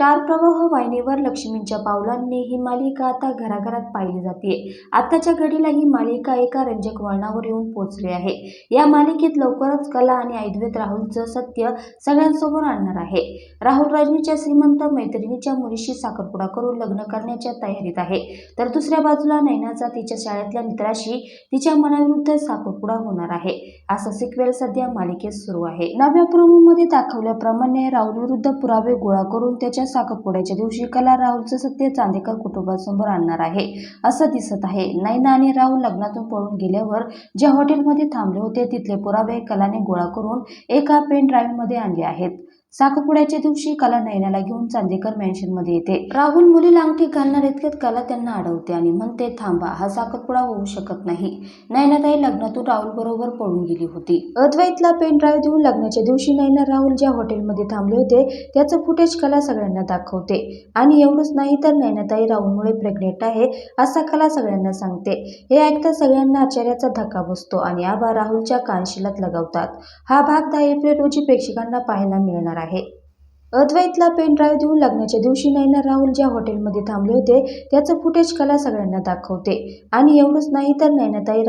Star प्रवाह वाहिनीवर लक्ष्मींच्या पावलांनी ही मालिका आता घराघरात पाहिली जाते. आताच्या घडीला ही मालिका एका रंजक वळणावर येऊन पोहोचली आहे. या मालिकेत लवकरच कला आणि आयुर्वेद राहुलचं सत्य सगळ्यांसमोर आणणार आहे. राहुल रजनीच्या श्रीमंत मैत्रिणीच्या मुलीशी साखरपुडा करून लग्न करण्याच्या तयारीत आहे. तर दुसऱ्या बाजूला नैनाचा तिच्या शाळेतल्या मित्राशी तिच्या मनाविरुद्ध साखरपुडा होणार आहे. असं सिक्वेल सध्या मालिकेत सुरू आहे. नव्या प्रोमोमध्ये दाखवल्याप्रमाणे राहुल विरुद्ध पुरावे गोळा करून त्याच्या साखरपुड्याच्या दिवशी कला राहुलचं सत्य चांदेकर कुटुंबासमोर आणणार आहे. असं दिसत आहे. नैना आणि राहुल लग्नातून पळून गेल्यावर ज्या हॉटेलमध्ये थांबले होते तिथले पुरावे कलाने गोळा करून एका पेन ड्राईव्हमध्ये आणले आहेत. साखरपुड्याच्या दिवशी कला नैनाला घेऊन चांदेकर मॅन्शनमध्ये येते. राहुल मुलीला अंगठी घालणार इतक्यात कला त्यांना अडवते आणि म्हणते थांबा हा साखरपुडा होऊ शकत नाही. नैनाताई लग्नातून राहुल बरोबर पळून गेली होती. अद्वैतला पेन ड्राईव्ह देऊन लग्नाच्या दिवशी नैना राहुल ज्या हॉटेलमध्ये थांबले होते त्याचं फुटेज कला सगळ्यांना दाखवते. आणि एवढंच नाही तर नैनाताई राहुलमुळे प्रेग्नेंट आहे असा कला सगळ्यांना सांगते. हे ऐकता सगळ्यांना आश्चर्याचा धक्का बसतो आणि आबा राहुलच्या कानशिलात लगावतात. हा भाग दहा एप्रिल रोजी प्रेक्षकांना पाहायला मिळणार आहे. अद्वैतला पेन ड्राईव्ह देऊन लग्नाच्या दिवशी नैना राहुल ज्या हॉटेलमध्ये थांबले होते त्याचं फुटेज कला सगळ्यांना दाखवते. आणि एवढंच नाही तर नैनाताई